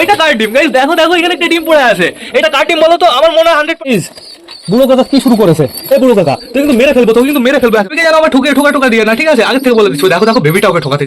ওইটা কার ডিম গাইস দেখো দেখো এখানে একটা ডিম পড়ে আছে এটা কার ডিম বলো তো আমার মনে হয় হান্ড্রেড বুড়ো কাকা কি শুরু করেছে এই বুড়ো কাকা তুই কিন্তু মেরে ফেলব তুই কিন্তু মেরে ফেলব তুমি যেন আমার ঠুকে ঠোকা ঠোকা দিয়ে না ঠিক আছে আগে থেকে বলে দিচ্ছি দেখো দেখো বেবিটা ওকে ঠোকাতে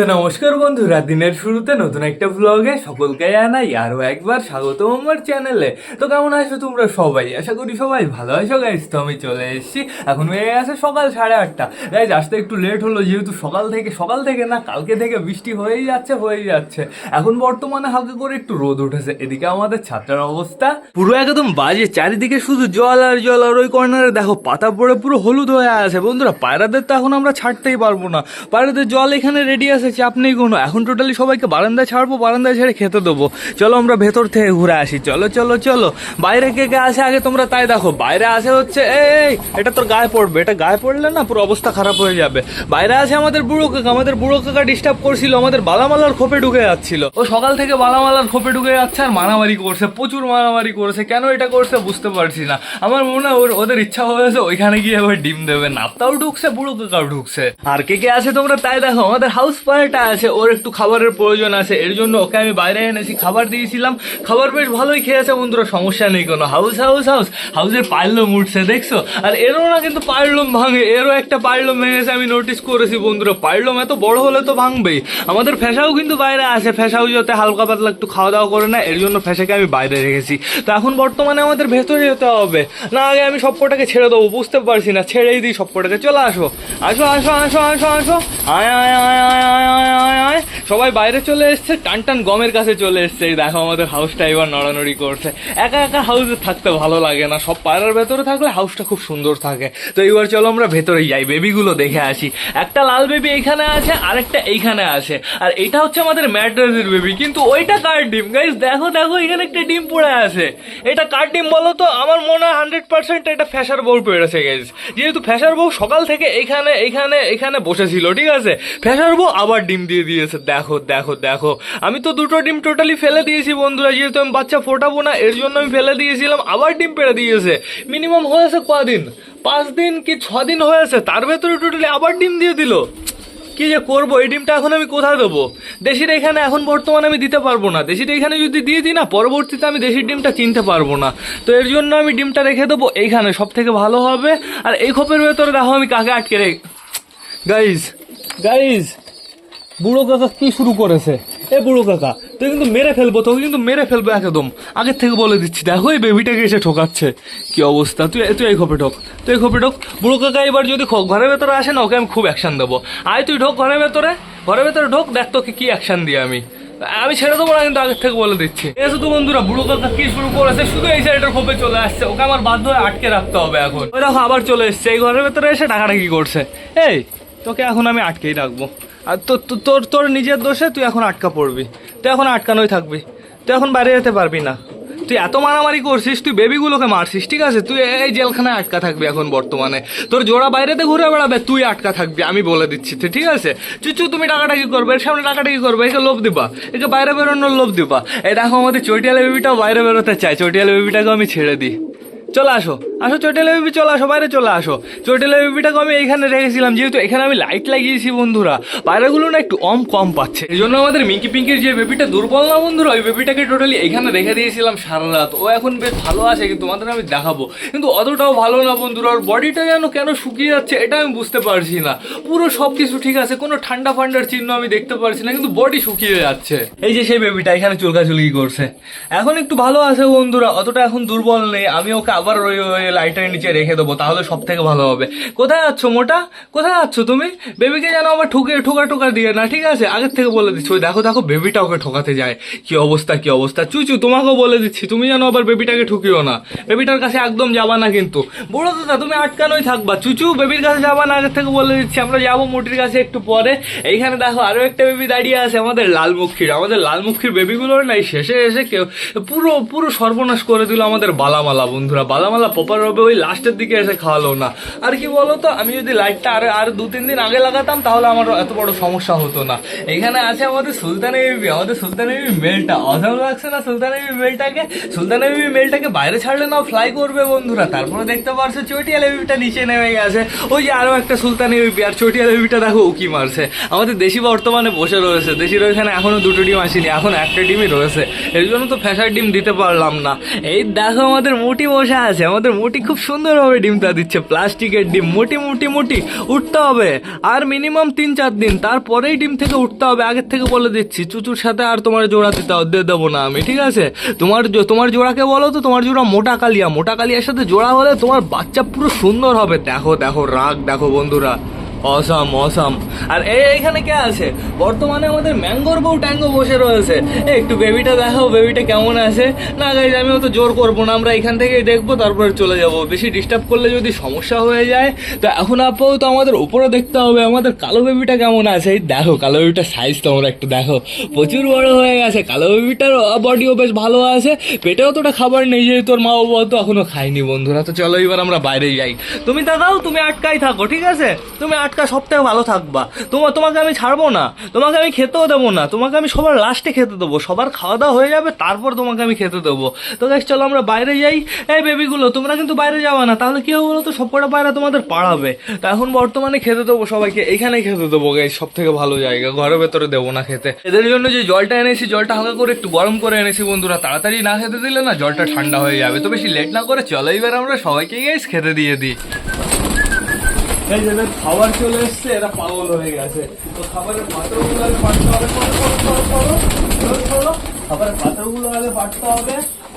তো নমস্কার বন্ধুরা, দিনের শুরুতে নতুন একটা ব্লগে সকলকে জানাই আরও একবার স্বাগত আমার চ্যানেলে তো কেমন আছো তোমরা সবাই? আশা করি সবাই ভালো আছো গাইজ তো আমি চলে এসেছি। এখন হয়ে গেছে সকাল সাড়ে আটটা। গাইজ আসতে একটু লেট হলো, যেহেতু সকাল থেকে সকাল থেকে না, কালকে থেকে বৃষ্টি হয়েই যাচ্ছে হয়েই যাচ্ছে। এখন বর্তমানে হালকা করে একটু রোদ উঠেছে। এদিকে আমাদের ছাত্রের অবস্থা পুরো একদম বাজে। চারিদিকে শুধু জল আর জল, আর ওই কর্নারে দেখো, পাতা পড়ে পুরো হলুদ হয়ে আছে। বন্ধুরা, পায়রাদের তো এখন আমরা ছাড়তেই পারব না। পায়রাদের জল এখানে রেডি আছে চাপ নেই কোনো, এখন টোটালি সবাইকে বারান্দায় ছাড়বো, বারান্দায় ছেড়ে খেতে দেবো। চলো আমরা ভেতর থেকে ঘুরে আসি। চলো চলো চলো। বাইরে কে কে আসে আগে তোমরা তাই দেখো। বাইরে আসে হচ্ছে, এই এটা তোর গায়ে পড়বে। এটা গায়ে পড়লে না পুরো অবস্থা খারাপ হয়ে যাবে। বাইরে আছে আমাদের বুড়ো কাকা। আমাদের বুড়ো কাকা ডিস্টার্ব করছিল। আমাদের বালামালার খোপে ঢুকে যাচ্ছিল। ও সকাল থেকে বালামালার খোপে ঢুকে যাচ্ছে আর মারামারি করছে, প্রচুর মারামারি করছে। কেন এটা করছে বুঝতে পারছি না। আমার মনে হয় ওর- ওদের ইচ্ছা হয়েছে ওইখানে গিয়ে আবার ডিম দেবে। নাপতাও ঢুকছে, বুড়ো কাকাও ঢুকছে। আর কে কে আছে তোমরা তাই দেখো। আমাদের হাউস পায়রাটা আছে, ওর একটু খাবারের প্রয়োজন আছে, এর জন্য ওকে আমি বাইরে এনেছি, খাবার দিয়েছিলাম, খাবার বেশ ভালোই খেয়েছে বন্ধুরা, সমস্যা নেই কোনো। হাউস হাউস হাউস, হাউসের পাইলম উঠছে, দেখছ? আর এরও না কিন্তু পাইলম ভাঙে, এরও একটা পাইলম ভেঙেছে, আমি নোটিস করেছি বন্ধুরা। পাইলম এত বড় হলে তো ভাঙবেই। আমাদের ফেসাও কিন্তু বাইরে আছে, ফেসাও যাতে হালকা পাতলা একটু খাওয়া দাওয়া করে না এর জন্য ফেসাকে আমি বাইরে রেখেছি। তো এখন বর্তমানে আমাদের ভেতরে যেতে হবে। না আগে আমি সবকটাকে ছেড়ে দেবো, বুঝতে পারছি না, ছেড়েই দিই সবকটাকে। চলে আসো। আসো আসো আসো আসো আসো। আয় আয় আয় আয় সবাই বাইরে চলে এসছে, টান টান গমের কাছে চলে এসছে। দেখো, আমাদের হাউসটা এবার নড়ানড়ি করছে। একা একা হাউসে থাকতে ভালো লাগে না। সব পায়রার ভেতরে থাকলে হাউসটা খুব সুন্দর থাকে। তো এবার চলো আমরা ভেতরে যাই, বেবিগুলো দেখে আসি। একটা লাল বেবি এইখানে আছে, আরেকটা এইখানে আছে। আর এটা হচ্ছে আমাদের ম্যাড্রাসের বেবি, কিন্তু ওইটা কার ডিম? গাইস দেখো দেখো, এখানে একটা ডিম পড়ে আছে। এটা কার ডিম বলো তো? আমার মনে হয় হান্ড্রেড পার্সেন্ট এটা ফ্যাশার বউ পেরেছে গাইস যেহেতু ফ্যাশার বউ সকাল থেকে এখানে এখানে এখানে বসেছিল, ঠিক আছে? ফ্যাশার বউ আবার ডিম দিয়ে দিয়েছে। দেখো দেখো দেখো। আমি তো দুটো ডিম টোটালি ফেলে দিয়েছি বন্ধুরা, যেহেতু আমি বাচ্চা ফোটাবো না, এর জন্য আমি ফেলে দিয়েছিলাম, আবার ডিম পেড়ে দিয়েছে। মিনিমাম হয়েছে কদিন? পাঁচ দিন কি ছ দিন হয়েছে? তার ভেতরে টোটালি আবার ডিম দিয়ে দিল। কি যে করব, এই ডিমটা এখন আমি কোথায় দেবো? দেশির এখানে এখন বর্তমানে আমি দিতে পারব না। দেশির এখানে যদি দিয়ে দিই না, পরবর্তীতে আমি দেশির ডিমটা চিনতে পারব না। তো এর জন্য আমি ডিমটা রেখে দেবো এইখানে সব থেকে ভালো হবে। আর এই খোপের ভেতরে দেখো আমি কাকে আটকে রে গাইজ গাইজ বুড়ো কাকা কি শুরু করেছে? এ বুড়ো কাকা, তুই কিন্তু মেরে ফেলব, তোকে কিন্তু মেরে ফেলব একদম। আগের থেকে বলে দিচ্ছি, দেখো এই বেবিটাকে এসে ঠোকাচ্ছে। কি অবস্থা? তুই তুই এই খোপে ঢোক, তুই এই খোপে ঢোক। বুড়ো কাকা এবার যদি ঘরের ভেতরে আসে না, ওকে আমি খুব অ্যাকশন দেবো। আয় তুই ঢোক ঘরের ভেতরে ঘরের ভেতরে ঢোক, দেখ তোকে কি অ্যাকশন দিই আমি। আমি ছেড়ে দেবো না কিন্তু আগের থেকে বলে দিচ্ছি। এসে তো বন্ধুরা, বুড়ো কাকা কি শুরু করেছে? শুধু এই সাইডের খোপে চলে আসছে। ওকে আমার বাধ্য হয়ে আটকে রাখতে হবে এখন। ওই দেখো, আবার চলে এসছে। এই ঘরের ভেতরে এসে ডাকাডাকি করছে। এই, তোকে এখন আমি আটকেই রাখব। আর তোর তোর- নিজের দোষে তুই এখন আটকা পড়বি। তুই এখন আটকানোই থাকবি। তুই এখন বাইরে যেতে পারবি না। তুই এত মারামারি করছিস, তুই বেবিগুলোকে মারছিস, ঠিক আছে? তুই এই জেলখানায় আটকা থাকবি এখন বর্তমানে। তোর জোড়া বাইরেতে ঘুরে বেড়াবে, তুই আটকা থাকবি, আমি বলে দিচ্ছি তুই, ঠিক আছে? চুচু, তুমি টাকাটাকি করবে, এর সামনে টাকাটাকি করবে, একে লোভ দিবা। একে বাইরে বেরোনোর লোভ দিবা। এই দেখো আমাদের চটিয়ালা বেবিটাও বাইরে বেরোতে চায়। চটিয়ালা বেবিটাকে আমি ছেড়ে দিই। চলে আসো। আসো চটেলা বেবি চলে আসো, বাইরে চলে আসো। চটেলা বেবিটাকে আমি এখানে রেখেছিলাম, যেহেতু এখানে আমি লাইট লাগিয়েছি বন্ধুরা। পায়রাগুলো না একটু অম কম পাচ্ছে। এই জন্য আমাদের মিঙ্কি পিঙ্কির যে বেবিটা দুর্বল না বন্ধুরা, ওই বেবিটাকে টোটালি এখানে রেখে দিয়েছিলাম সারা রাত। ও এখন বেশ ভালো আছে, কিন্তু তোমাদের আমি দেখাবো। কিন্তু অতটাও ভালো না বন্ধুরা, ওর বডিটা যেন কেন শুকিয়ে যাচ্ছে, এটা আমি বুঝতে পারছি না। পুরো সব কিছু ঠিক আছে, কোনো ঠান্ডা ফান্ডার চিহ্ন আমি দেখতে পারছি না, কিন্তু বডি শুকিয়ে যাচ্ছে। এই যে সেই বেবিটা এখানে চুলকাচুলকি করছে। এখন একটু ভালো আছে বন্ধুরা, অতটা এখন দুর্বল নেই, আমি ওকে আবার ওই ওই লাইটের নিচে রেখে দেবো, তাহলে সব থেকে ভালো হবে। কোথায় যাচ্ছ মোটা? কোথায় যাচ্ছ তুমি? বেবিকে যেন আবার ঠুকে ঠোকা ঠোকা দিয়ে না, ঠিক আছে? আগের থেকে বলে দিচ্ছি, ওই দেখো দেখো, বেবিটা ওকে ঠোকাতে যায়। কি অবস্থা কি অবস্থা? চুচু তোমাকেও বলে দিচ্ছি, তুমি যেন আবার বেবিটাকে ঠুকিও না। বেবিটার কাছে একদম যাবা না কিন্তু। বড় দাদা, তুমি আটকানোই থাকবা। চুচু বেবির কাছে যাবা না, আগের থেকে বলে দিচ্ছি, আমরা যাব মুটির কাছে একটু পরে। এইখানে দেখো, আরও একটা বেবি দাঁড়িয়ে আছে, আমাদের লালমুখীর। আমাদের লালমুখীর বেবিগুলোর নাই শেষে এসে কেউ পুরো পুরো সর্বনাশ করে দিল আমাদের বালামালা, বন্ধুরা। বাদামালা প্রপার হবে ওই লাস্টের দিকে এসে খাওয়ালো না। আর কি বলতো, আমি যদি লাইটটা আর আর দু, তিন দিন আগে লাগাতাম, তাহলে আমার এত বড় সমস্যা হতো না। এখানে আছে আমাদের সুলতান বিবি আমাদের সুলতান বিবি মেলটা অসাম লাগছে না সুলতান বিবি মেলটাকে সুলতান বিবি মেলটাকে বাইরে ছাড়লে না ফ্লাই করবে বন্ধুরা। তারপরে দেখতে পারছ, চটিয়াল বিবিটা নিচে নেমে গেছে। ওই যে আরও একটা সুলতান বিবি আর চটিয়াল বিবিটা দেখো, উকি মারছে। আমাদের দেশি বর্তমানে বসে রয়েছে। দেশির ওইখানে এখনও দুটো ডিম আসেনি, এখন একটা ডিমই রয়েছে। এর জন্য তো ফ্যাসার ডিম দিতে পারলাম না। এই দেখো আমাদের মুটি বসে আছে, আমাদের মোটি খুব সুন্দরভাবে ডিমটা দিচ্ছে। প্লাস্টিকের ডিম, মোটি মোটি মোটি, উঠতে হবে। আর মিনিমাম তিন, চার দিন, তারপরেই ডিম থেকে উঠতে হবে। আগের থেকে বলে দিচ্ছি, চুচুর সাথে আর তোমার জোড়া দিতে দিয়ে দেবো না আমি, ঠিক আছে? তোমার তোমার জোড়াকে বলো তো, তোমার জোড়া মোটা কালিয়া। মোটা কালিয়ার সাথে জোড়া হলে তোমার বাচ্চা পুরো সুন্দর হবে। দেখো দেখো, রাগ, দেখো বন্ধুরা। অসাম অসাম আর এই এইখানে কে আছে? বর্তমানে আমাদের ম্যাঙ্গোর বউ ট্যাঙ্গো বসে রয়েছে। একটু বেবিটা দেখাও, বেবিটা কেমন আছে? না গাইজ আমি অত জোর করব না, আমরা এখান থেকেই দেখব, তারপরে চলে যাব। বেশি ডিস্টার্ব করলে যদি সমস্যা হয়ে যায়, তো এখন আপাতত আমাদের উপরে দেখতে হবে, আমাদের কালো বেবিটা কেমন আছে? এই দেখো, কালো বেবিটার সাইজ তোমরা একটু দেখো। প্রচুর বড় হয়ে গেছে। কালো বেবিটার বডিও বেশ ভালো আছে। পেটে অতটা খাবার নেই যে তোর মা বাবা তো এখনও খায়নি বন্ধুরা। তো চলো এবার আমরা বাইরে যাই। তুমি তাকাও, তুমি আটকাই থাকো, ঠিক আছে? তুমি আটকা সব থেকে ভালো থাকবা। তোমার তোমাকে আমি ছাড়বো না। তোমাকে আমি খেতেও দেবো না। তোমাকে আমি সবার লাস্টে খেতে দেবো। সবার খাওয়া দাওয়া হয়ে যাবে, তারপর তোমাকে আমি খেতে দেবো। তো গাছ চলো আমরা বাইরে যাই। এই বেবিগুলো তোমরা কিন্তু বাইরে যাবা না। তাহলে কি হবে বলো তো সবকটা বাইরে তোমাদের পাড়াবে। তো এখন বর্তমানে খেতে দেবো সবাইকে। এখানে খেতে দেবো গাই সব থেকে ভালো জায়গা। ঘরের ভেতরে দেবো না খেতে। এদের জন্য যে জলটা এনেছি, জলটা হালকা করে একটু গরম করে এনেছি বন্ধুরা। তাড়াতাড়ি না খেতে দিলে না জলটা ঠান্ডা হয়ে যাবে। তো বেশি লেট না করে চলো এবার আমরা সবাইকে গাইস খেতে দিয়ে দিই। এই যে খাবার চলে এসছে, এরা পাগল হয়ে গেছে। তো খাবারের পাত্রগুলো আগে পাঠতে হবে। খাবারের পাত্রগুলো আগে পাঠতে হবে,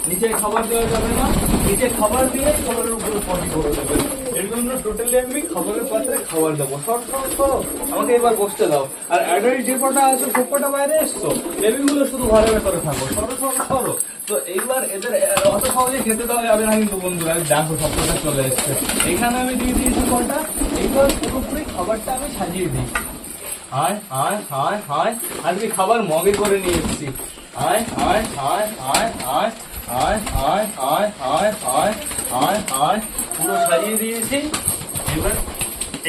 নিচে খাবার দেওয়া যাবে না। নিচে খাবার দিয়ে খাবারের উপরে পটি করে দেবে। এর জন্য টোটালি আমি খাবারের পাত্রে খাবার দেবো। সর সর সরো আমাকে এবার বসতে দাও। আর অ্যাডাল্ট যে কটা আছে কটা বাইরে এসছো? বেবিগুলো শুধু ঘরের ভেতরে থাকো। সরো সরো সরো তো এইবার এদের অত সহজে খেতে দেওয়া যাবে না কিন্তু বন্ধুরা। দেখো সব কটা চলে এসছে। এখানে আমি দিয়ে দিয়েছি কটা? পুরোপুরি খাবারটা আমি সাজিয়ে দিই হায় হায় হায় হায় আজকে খাবার মগে করে নিয়ে এসেছি হায় হায় হায় হায় হায় হায় হায় হায় হায় হায় হায় হায় পুরো সাজিয়ে দিয়েছি এবার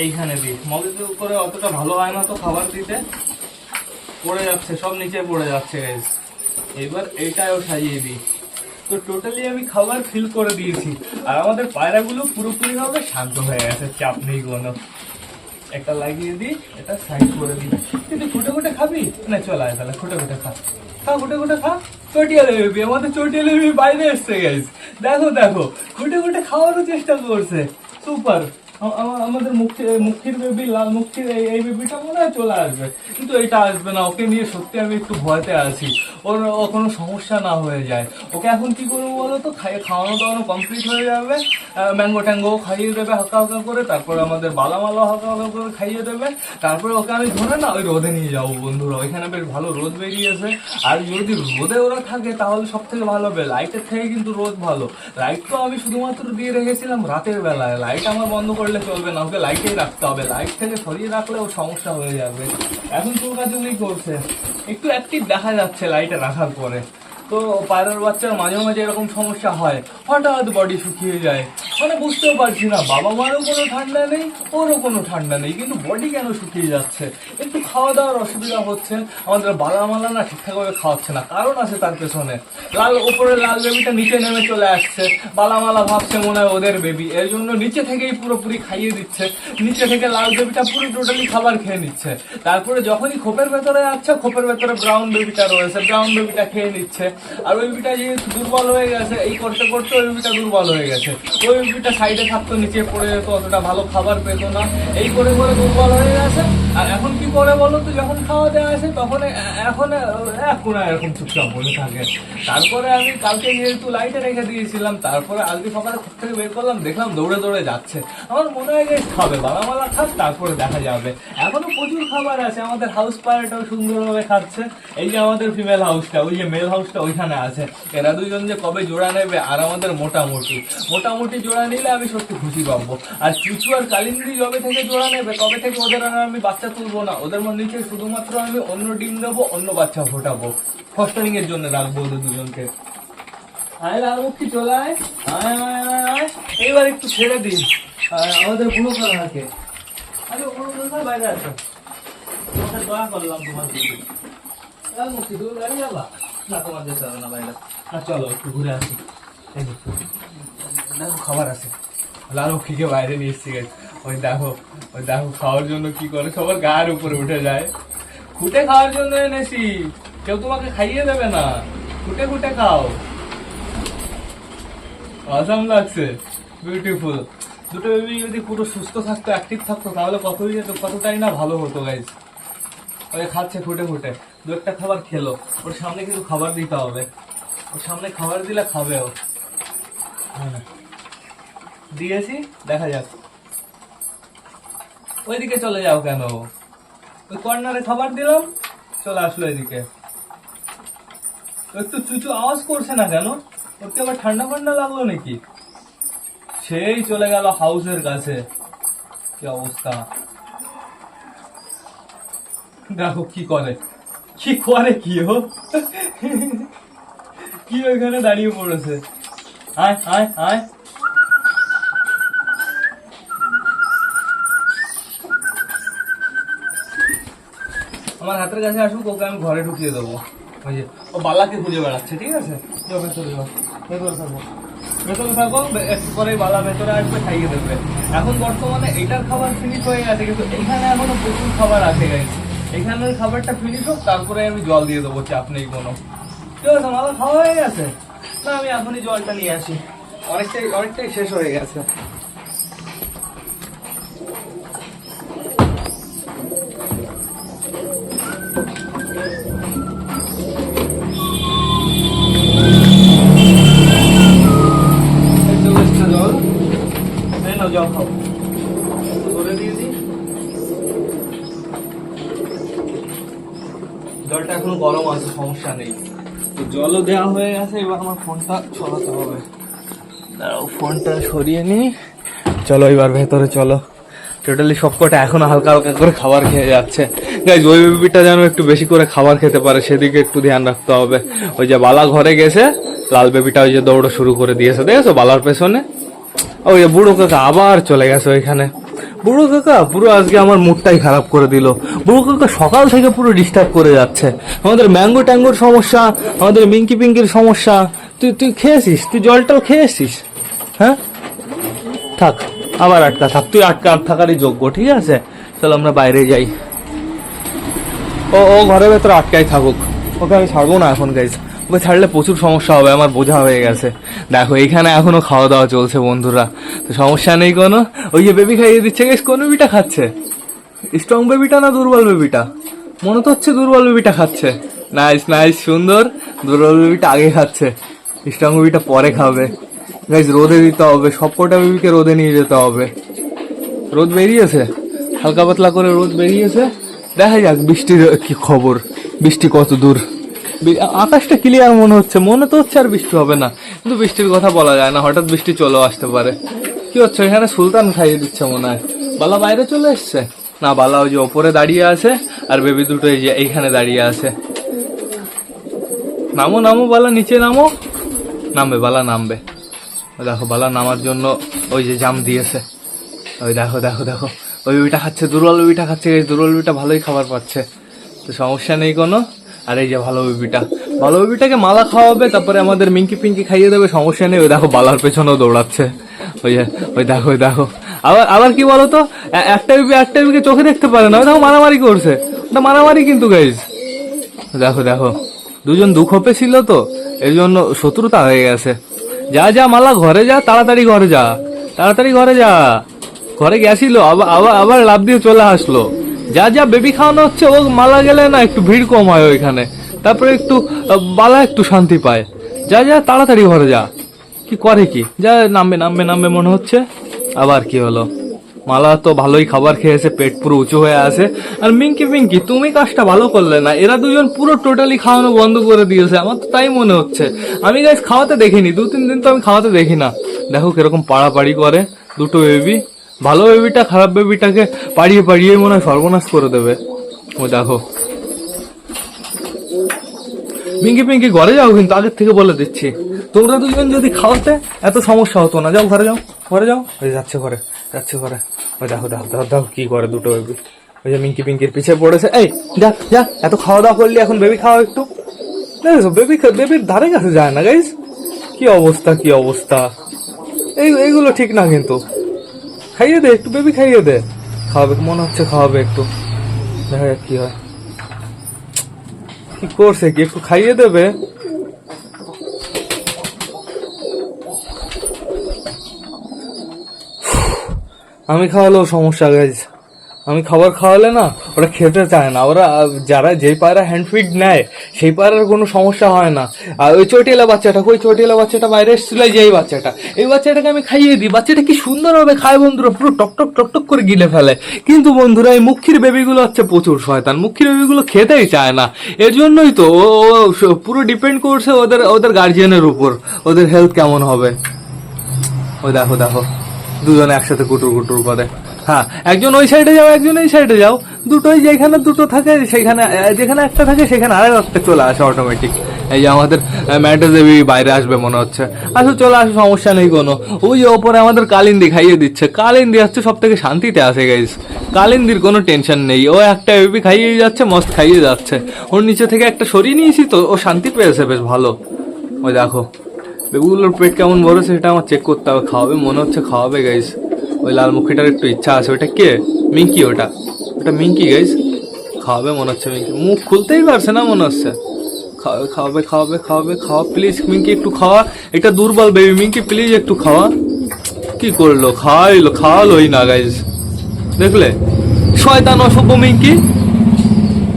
এইখানে দিই মগের উপরে অতটা ভালো হয় না তো খাবার দিতে পড়ে যাচ্ছে সব নিচে পড়ে যাচ্ছে। এবার এইটাও সাজিয়ে দিই তো টোটালি আমি খাবার ফিল করে দিয়েছি। আর আমাদের পায়রাগুলো পুরোপুরি ভাবে শান্ত হয়ে গেছে, চাপ নেই কোনো। একটা লাগিয়ে দিই, এটা সাইড করে দিই। কিন্তু ফুটে ফুটে খাবি? না, চল আয় তাহলে ফুটে ফুটে খা। খা ফুটে ফুটে খা। চটিয়ালে বেবি, আমাদের চটিয়ালে বেবি বাইরে এসছে গাইস দেখো দেখো ফুটে ফুটে খাওয়ারও চেষ্টা করছে। সুপার আমাদের মুক্তি, মুক্তির বেবি লাল এই এই বেবিটা মনে হয় চলে আসবে। কিন্তু এটা আসবে না, ওকে নিয়ে সত্যি আমি একটু ভয়তে আছি। ওর ও কোনো সমস্যা না হয়ে যায়। ওকে এখন কি করব বলো তো? খাওয়ানো দাওয়ানো কমপ্লিট হয়ে যাবে। ম্যাঙ্গো ট্যাঙ্গো খাইয়ে দেবে হালকা হালকা করে। তারপরে আমাদের বালামালা হালকা হালকা করে খাইয়ে দেবে। তারপরে ওকে আমি ধরে না, ওই রোদে নিয়ে যাব বন্ধুরা। ওইখানে বেশ ভালো রোদ বেরিয়েছে। আর যদি রোদে ওরা থাকে, তাহলে সব থেকে ভালো হবে। লাইটের থেকে কিন্তু রোদ ভালো। লাইট তো আমি শুধুমাত্র দিয়ে রেখেছিলাম রাতের বেলায়। লাইট আমার বন্ধ করলে চলবে না। ওকে লাইটেই রাখতে হবে। লাইট থেকে সরিয়ে রাখলে ও সমস্যা হয়ে যাবে। এখন তোর কাছে করছে? একটু অ্যাক্টিভ দেখা যাচ্ছে লাইটে 电缆焊过来 তো পায়রার বাচ্চার মাঝে মাঝে এরকম সমস্যা হয়, হঠাৎ বডি শুকিয়ে যায়। মানে বুঝতেও পারছি না, বাবা মারও কোনো ঠান্ডা নেই, ওরও কোনো ঠান্ডা নেই, কিন্তু বডি কেন শুকিয়ে যাচ্ছে? একটু খাওয়া দাওয়ার অসুবিধা হচ্ছে, আমাদের বালামালা না ঠিকঠাকভাবে খাওয়াচ্ছে না, কারণ আছে তার পেছনে। লাল উপরে লাল বেবিটা নিচে নেমে চলে আসছে বালামালা ভাবছে মনে হয় ওদের বেবি এর জন্য নিচে থেকেই পুরোপুরি খাইয়ে দিচ্ছে, নিচে থেকে লাল বেবিটা পুরো টোটালি খাবার খেয়ে নিচ্ছে। তারপরে যখনই খোপের ভেতরে যাচ্ছে খোপের ভেতরে ব্রাউন বেবিটা রয়েছে ব্রাউন বেবিটা খেয়ে নিচ্ছে। আর ওই বেবিটা যেহেতু দুর্বল হয়ে গেছে, এই করতে করতে ওই বেবিটা দুর্বল হয়ে গেছে। ওই বেবিটা সাইডে থাকতো, নিচে পড়ে যেত, অতটা ভালো খাবার পেত না। এই করে করে দুর্বল হয়ে গেছে। আর এখন কি করে বলো তো, যখন খাওয়া দেওয়া আসে তখন এখন এখন এরকম চুপচাপ বলে থাকে। তারপরে আমি কালকে যেহেতু লাইটে রেখে দিয়েছিলাম, তারপরে আজকে সকালে ঘর থেকে বের করলাম, দেখলাম দৌড়ে দৌড়ে যাচ্ছে। আমার মনে হয় যে, খাবে, বালামালা খাক, তারপরে দেখা যাবে। এখনও প্রচুর খাবার আছে। আমাদের হাউস পায়রাটাও সুন্দরভাবে খাচ্ছে। এই যে আমাদের ফিমেল হাউসটা ওই যে মেল হাউসটা ওইখানে আছে। এরা দুজন যে কবে জোড়া নেবে আর আমাদের মোটামুটি। মোটামুটি জোড়া নিলে আমি সত্যি খুশি পাবো। আর চুচু আর কালিন্দি যবে থেকে জোড়া নেবে কবে থেকে ওদের আর আমি বাচ্চা তুলবো না। ওদের নিচে শুধুমাত্র আমি অন্য ডিম দেবো, অন্য বাচ্চা ফোটাবো। ফস্টারিং এর জন্য রাখব ওদের দুজনকে। আয় লালমুখী চলে আয়। আয় আয় আয় এইবার একটু ছেড়ে দিন আমাদের বুড়ো থাকে আরে বুড়ো বাইরে আছো। তোমাকে দয়া করলাম তোমার দিকে তুমি গাড়ি যাবা না তোমার যেতে হবে না বাইরে না চলো একটু ঘুরে আসি। দেখো, দেখো খাবার আছে। লালমুখীকে বাইরে নিয়ে এসছি গেছে ওই দেখো ওই দেখো খাওয়ার জন্য কি করে? সবার গায়ের উপরে উঠে যায়। খুঁটে খাওয়ার জন্য এনেছি। কেউ তোমাকে খাইয়ে দেবে না। খুঁটে খুঁটে খাও। অসাম লাগছে। বিউটিফুল দুটো বেবি যদি পুরো সুস্থ থাকতো অ্যাক্টিভ থাকতো তাহলে কতই যেত কতটাই না ভালো হতো গাইজ ওই খাচ্ছে ফুটে ফুটে। দু একটা খাবার খেলো। ওর সামনে কিন্তু খাবার দিতে হবে। ওর সামনে খাবার দিলে খাবে ও। হ্যাঁ। দিয়েছি, দেখা যাক। ওইদিকে চলে যাও কেন ওই কর্নারে খাবার দিলাম, চলে আসলো এদিকে। একটু চুচু আওয়াজ করছে না কেন? ওর কি আবার ঠান্ডা ঠান্ডা লাগল নাকি? সেই চলে গেল হাউসের কাছে। কি অবস্থা? দেখো কি করে। কি করে কি ও? কি ওইখানে দাঁড়িয়ে পড়েছে? আয় আয় আয়। আমার হাতের কাছে আসুক, ওকে আমি ঘরে ঢুকিয়ে দেবো। ওই যে, ও বালাকে খুঁজে বেড়াচ্ছে, ঠিক আছে? যাও, ভেতরে যাও। ভেতরে থাকো। ভেতরে থাকো একটু পরে বালা ভেতরে আসবে, খাইয়ে দেবে। এখন বর্তমানে এটার খাবার ফিনিশ হয়ে গেছে, কিন্তু এখানে এখনও প্রচুর খাবার আছে এখানের খাবারটা ফিনিশ হোক তারপরে আমি জল দিয়ে দেবো, চাপ নেই কোনো। ঠিক আছে আমাদের খাওয়া হয়ে গেছে। না, আমি এখনই জলটা নিয়ে আসি। অনেকটাই অনেকটাই শেষ হয়ে গেছে। গেছে এবার আমার ফোনটা সরাতে হবে। দাঁড়াও, ফোনটা সরিয়ে নি। চলো, এবার ভেতরে চলো। টোটালি সবকটা এখনও হালকা হালকা করে খাবার খেয়ে যাচ্ছে। গাইজ ওই বেবিটা যেন একটু বেশি করে খাবার খেতে পারে, সেদিকে একটু ধ্যান রাখতে হবে। ওই যে বালা ঘরে গেছে, লাল বেবিটা ওই যে দৌড় শুরু করে দিয়েছে, দেখেছ? বালার পেছনে। ওই যে বুড়ো কাকা আবার চলে গেছে ওইখানে। বুড়ো কাকা, পুরো আজকে আমার মুডটাই খারাপ করে দিল। বুড়ো কাকা সকাল থেকে পুরো ডিস্টার্ব করে যাচ্ছে। আমাদের ম্যাঙ্গো ট্যাঙ্গোর সমস্যা, আমাদের মিঙ্কি পিঙ্কির সমস্যা। তুই তুই খেয়েছিস? তুই জলটাও খেয়েছিস? হ্যাঁ? থাক, আবার আটকা থাক। তুই আটকা থাকারই যোগ্য, ঠিক আছে? চলো আমরা বাইরে যাই। ও ও ঘরের ভেতরে আটকাই থাকুক। ওকে আমি ছাড়বো না এখন গাইজ ওকে ছাড়লে প্রচুর সমস্যা হবে, আমার বোঝা হয়ে গেছে। দেখো এইখানে এখনও খাওয়া দাওয়া চলছে, বন্ধুরা। তো সমস্যা নেই কোনো? ওই যে বেবি খাইয়ে দিচ্ছে গেছ কোন বেবিটা খাচ্ছে? স্ট্রং বেবিটা না দুর্বল বেবিটা মনে তো হচ্ছে দুর্বল বেবিটা খাচ্ছে। নাইস নাইস সুন্দর। দুর্বল বেবিটা আগে খাচ্ছে। স্ট্রং বেবিটা পরে খাবে। গাইজ রোদে দিতে হবে, সবকটা বেবিকে রোদে নিয়ে যেতে হবে। রোদ বেরিয়েছে? হালকা পাতলা করে রোদ বেরিয়েছে? দেখা যাক, বৃষ্টির কি খবর? বৃষ্টি কত দূর? আকাশটা ক্লিয়ার মনে হচ্ছে, মনে তো হচ্ছে আর বৃষ্টি হবে না। কিন্তু বৃষ্টির কথা বলা যায় না, হঠাৎ বৃষ্টি চলেও আসতে পারে। কি হচ্ছে, এখানে সুলতান খাইয়ে দিচ্ছে মনে হয়। বালা বাইরে চলে এসছে? না, বালা ওই যে ওপরে দাঁড়িয়ে আছে, আর বেবি দুটো এই যে এইখানে দাঁড়িয়ে আছে। নামো নামো, বালা, নিচে নামো। নামবে, বালা নামবে। দেখো, বালা নামার জন্য ওই যে জাম দিয়েছে। ওই দেখো দেখো দেখো, ওই বেবিটা খাচ্ছে, দুর্বল বেবিটা খাচ্ছে দুর্বল বেবিটা ভালোই খাবার পাচ্ছে। তো সমস্যা নেই কোনো। আর এই যে ভালো বেবিটা। ভালো বেবিটাকে মালা খাওয়াবে, তারপরে আমাদের মিঙ্কি পিঙ্কি খাইয়ে দেবে, সমস্যা নেই। ওই দেখো, বালার পেছনেও দৌড়াচ্ছে। ওই যে, ওই দেখো ওই দেখো। আবার আবার কি বলো তো একটা বেবি, একটা বেবিকে চোখে দেখতে পারে না। ওই দেখো, মারামারি করছে। ওটা মারামারি কিন্তু গাইজ দেখো দেখো। দুজন দুঃখপে ছিল তো, এর জন্য শত্রুতা হয়ে গেছে। যা যা, মালা, ঘরে যা, তাড়াতাড়ি ঘরে যা। তাড়াতাড়ি ঘরে যা। ঘরে গেছিল, আবার আবার আবার লাভ দিয়ে চলে আসলো। যা যা বেবি খাওয়ানো হচ্ছে, ও মালা গেলে না একটু ভিড় কম হয় ওইখানে। তারপরে একটু বালা একটু শান্তি পায়। যা যা, তাড়াতাড়ি ঘরে যা। কি করে কি? যা, নামবে নামবে নামবে মনে হচ্ছে। আবার কি হলো? মালা তো ভালোই খাবার খেয়েছে, পেট পুরো উঁচু হয়ে আছে। আর মিঙ্কি মিঙ্কি, তুমি কাজটা ভালো করলে না। এরা দুজন পুরো টোটালি খাওয়ানো বন্ধ করে দিয়েছে। আমার তো তাই মনে হচ্ছে। আমি গাইস খাওয়াতে দেখিনি। দু, তিন দিন তো আমি খাওয়াতে দেখি না। দেখো কীরকম পাড়াপাড়ি করে। দুটো বেবি ভালো বেবিটা খারাপ বেবিটাকে পাড়িয়ে পাড়িয়ে মনে হয় সর্বনাশ করে দেবে। ও, দেখো। পিঙ্কি পিঙ্কি, ঘরে যাও কিন্তু, আগের থেকে বলে দিচ্ছি। তোমরা দুজন যদি খাওয়াতে, এত সমস্যা হতো না। যাও, ঘরে যাও ঘরে যাও। ওই যাচ্ছে ঘরে যাচ্ছে ঘরে। ওই দেখো দেখো দেখো দেখো কি করে দুটো বেবি ওই যে মিঙ্কি পিঙ্কির পিছে পড়েছে। এই, যা যা, এত খাওয়া দাওয়া করলি, এখন বেবি খাওয়া একটু। দেখো বেবি বেবির ধারে কাছে যায় না গাইস কি অবস্থা কি অবস্থা। এই, এইগুলো ঠিক না কিন্তু। খাইয়ে দে, একটু বেবি খাইয়ে দে। খাওয়াবে, মনে হচ্ছে খাওয়াবে একটু। দেখা যাক কি হয়। কি করছে কি? একটু খাইয়ে দেবে? আমি খাওয়ালেও সমস্যা গেছে আমি খাবার খাওয়ালে না, ওরা খেতে চায় না। ওরা, যারা যেই পায়রা হ্যান্ড ফিড নেয়, সেই পায়রার কোনো সমস্যা হয় না। আর ওই চটিলা বাচ্চাটা ওই চটিলা বাচ্চাটা? বাইরে এসেছিল এই বাচ্চাটা। এই বাচ্চাটাকে আমি খাইয়ে দিই। বাচ্চাটা কি সুন্দরভাবে খায় বন্ধুরা? পুরো টক টক টক টক করে গিলে ফেলে। কিন্তু বন্ধুরা, এই মুখির বেবিগুলো হচ্ছে প্রচুর শয়তান। মুখির বেবিগুলো খেতেই চায় না। এর জন্যই তো ও পুরো ডিপেন্ড করছে ওদের ওদের গার্জিয়ানের উপর। ওদের হেলথ কেমন হবে? ও দেখো দেখো। দুজনে একসাথে কুটুর কুটুর করে। হ্যাঁ একজন ওই সাইডে যাও, একজন এই সাইডে যাও। দুটোই যেখানে দুটো থাকে সেখানে যেখানে একটা থাকে, সেখানে আরেক একটা চলে আসে অটোমেটিক এই যে আমাদের ম্যাটো দেবী বাইরে আসবে মনে হচ্ছে। আসো, চলে আসো, সমস্যা নেই কোনো। ওই যে ওপরে আমাদের কালিন্দি খাইয়ে দিচ্ছে। কালিন্দি হচ্ছে সব থেকে শান্তিতে আসে গাইস কালিন্দির কোনো টেনশন নেই। ও একটা বেবি খাইয়ে যাচ্ছে, মস্ত খাইয়ে যাচ্ছে। ওর নিচে থেকে একটা সরিয়ে নিয়েছি তো, ও শান্তি পেয়েছে বেশ ভালো। ওই দেখো বেগুগুলোর পেট কেমন বড় সেটা আমার চেক করতে হবে, খাওয়াবে, মনে হচ্ছে খাওয়াবে গাইস ওই লাল মুখিটার একটু ইচ্ছা আছে। ওটা কে? মিঙ্কি ওটা। ওটা মিঙ্কি গাইস খাওয়াবে মনে হচ্ছে মিঙ্কি। মুখ খুলতেই পারছে না মনে হচ্ছে। খাওয়াবে খাওয়াবে খাওয়াবে খাওয়াবে, খাওয়া। প্লিজ মিঙ্কি, একটু খাওয়া। এটা দুর্বল বেবি মিঙ্কি প্লিজ একটু খাওয়া। কি করল? খাওয়াইলো খাওয়ালোই না গাইস দেখলে? শয়তান অসভ্য মিঙ্কি।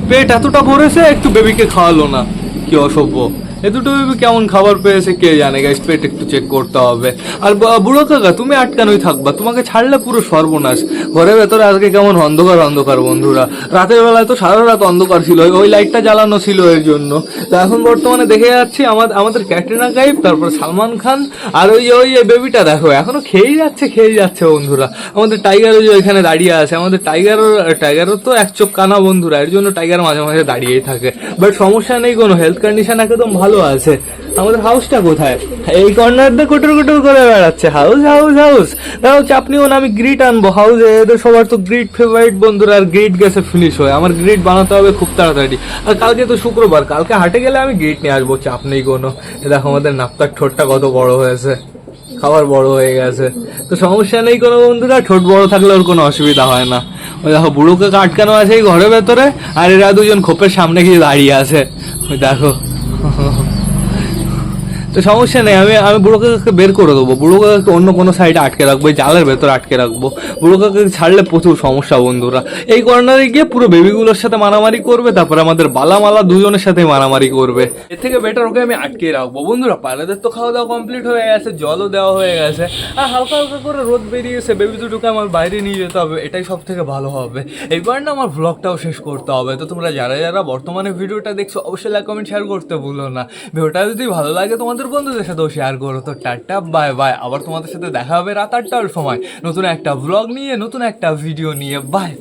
পেট এতটা ভরেছে, একটু বেবিকে খাওয়ালো না। কি অসভ্য। এ দুটো কেমন খাবার পেয়েছে কে জানে গাইস পেট একটু চেক করতে হবে। আর বুড়ো কাকা, তুমি আটকানোই থাকবা। তোমাকে ছাড়লে পুরো সর্বনাশ। ঘরের ভেতরে আজকে কেমন অন্ধকার অন্ধকার, বন্ধুরা। রাতের বেলায় তো সারা রাত অন্ধকার ছিল। ওই- লাইটটা জ্বালানো ছিল এর জন্য। তো এখন বর্তমানে দেখে যাচ্ছি আমাদের আমাদের ক্যাটরিনা কাইফ তারপর সালমান খান, আর ওই ওই বেবিটা, দেখো, এখনও খেয়েই যাচ্ছে খেয়েই যাচ্ছে, বন্ধুরা। আমাদের টাইগার ওই যে ওইখানে দাঁড়িয়ে আছে। আমাদের টাইগার টাইগারও তো এক চোখ কানা, বন্ধুরা। এর জন্য টাইগার মাঝে মাঝে দাঁড়িয়েই থাকে। বাট সমস্যা নেই কোনো। হেলথ কন্ডিশন একদম ভালো আছে। আমাদের হাউসটা কোথায়? এই কর্নার দিয়ে কুটুর কুটুর করে বেড়াচ্ছে। হাউস হাউস হাউস তাও চাপনি না, আমি গ্রিট আনব। হাউসে এদের সবার তো গ্রিট ফেভারিট বন্ধুরা, আর গ্রিট গেছে ফিনিশ হয়। আমার গ্রিট বানাতে হবে খুব তাড়াতাড়ি। আর কালকে তো শুক্রবার। কালকে হাটে গেলে আমি গ্রিট নিয়ে আসব চাপ নেই কোনো দেখো, আমাদের নাপ্তার ঠোঁটটা কত বড় হয়েছে। খাবার বড় হয়ে গেছে। তো সমস্যা নেই কোনো বন্ধুরা, ঠোঁট বড় থাকলে ওর কোনো অসুবিধা হয় না। ওই দেখো, বুড়োকে আটকানো আছে এই ঘরের ভেতরে, আর এরা দুজন খোপের সামনে গিয়ে দাঁড়িয়ে আছে। ওই দেখো। 呵呵呵 তো সমস্যা নেই, আমি আমি বুড়ো কাকাকে বের করে দেবো। বুড়ো কাকাকে অন্য কোনো সাইডে আটকে রাখব জালের ভেতর আটকে রাখব। বুড়ো কাকাকে ছাড়লে প্রচুর সমস্যা, বন্ধুরা। এই কর্নারে গিয়ে পুরো বেবিগুলোর সাথে মারামারি করবে, তারপরে আমাদের বালামালা দুজনের সাথে মারামারি করবে। এর থেকে বেটার ওকে আমি আটকে রাখব। বন্ধুরা, পায়রাদের তো খাওয়া দাওয়া কমপ্লিট হয়ে গেছে, জলও দেওয়া হয়ে গেছে। আর হালকা হালকা করে রোদ বেরিয়েছে বেবি দুটোকে আমার বাইরে নিয়ে যেতে হবে, এটাই সব থেকে ভালো হবে। এইবার না আমার ব্লগটাও শেষ করতে হবে। তো তোমরা যারা যারা বর্তমানে ভিডিওটা দেখছ, অবশ্যই লাইক কমেন্ট শেয়ার করতে ভুলো না। ভিডিওটা যদি ভালো লাগে তোমাদের বন্ধুদের সাথেও শেয়ার করো তো, টাটা বাই বাই আবার তোমাদের সাথে দেখা হবে রাত আটটার সময়। নতুন একটা ব্লগ নিয়ে, নতুন একটা ভিডিও নিয়ে। বাই